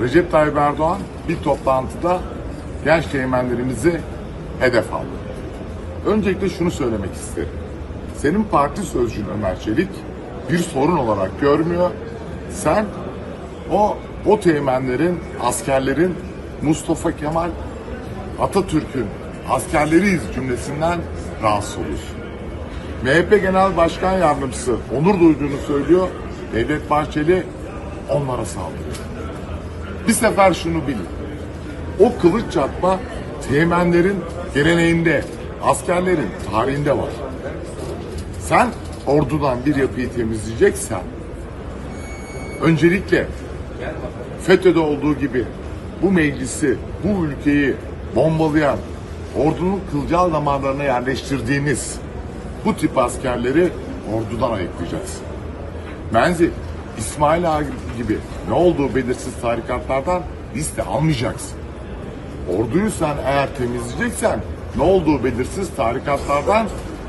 Recep Tayyip Erdoğan bir toplantıda genç teğmenlerimizi hedef aldı. Öncelikle şunu söylemek isterim. Senin parti sözcüğün Ömer Çelik bir sorun olarak görmüyor. Sen o o teğmenlerin, askerlerin Mustafa Kemal Atatürk'ün askerleriyiz cümlesinden rahatsız oluyorsun. MHP Genel Başkan Yardımcısı onur duyduğunu söylüyor. Devlet Bahçeli onlara saldırıyor. Bir sefer şunu bilin. O kılıç çatma teğmenlerin geleneğinde, askerlerin tarihinde var. Sen ordudan bir yapıyı temizleyeceksen öncelikle FETÖ'de olduğu gibi bu meclisi, bu ülkeyi bombalayan, ordunun kılcal damarlarına yerleştirdiğiniz bu tip askerleri ordudan ayıklayacaksın. Menzil, İsmail Ağa gibi ne olduğu belirsiz tarikatlardan liste almayacaksın. Orduyu sen eğer temizleyeceksen ne olduğu belirsiz tarikatlardan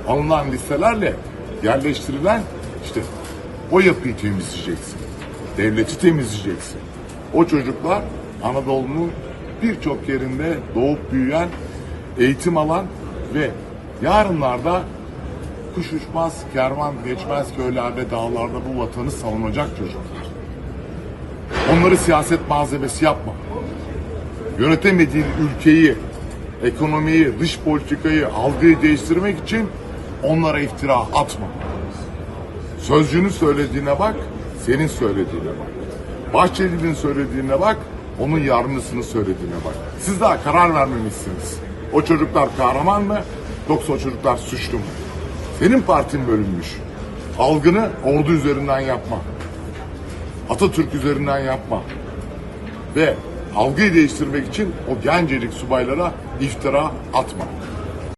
alınan listelerle yerleştirilen işte o yapıyı temizleyeceksin. Devleti temizleyeceksin. O çocuklar Anadolu'nun birçok yerinde doğup büyüyen, eğitim alan ve yarınlarda kuş uçmaz, kervan geçmez köylerde, dağlarda bu vatanı savunacak çocuklar. Onları siyaset malzemesi yapma. Yönetemediğin ülkeyi, ekonomiyi, dış politikayı, algıyı değiştirmek için onlara iftira atma. Sözcünün söylediğine bak, senin söylediğine bak. Bahçeli'nin söylediğine bak, onun yardımcısının söylediğine bak. Siz daha karar vermemişsiniz. O çocuklar kahraman mı, yoksa o çocuklar suçlu mu? Senin partin bölünmüş. Algını ordu üzerinden yapma. Atatürk üzerinden yapma. Ve algıyı değiştirmek için o gencecik subaylara iftira atma.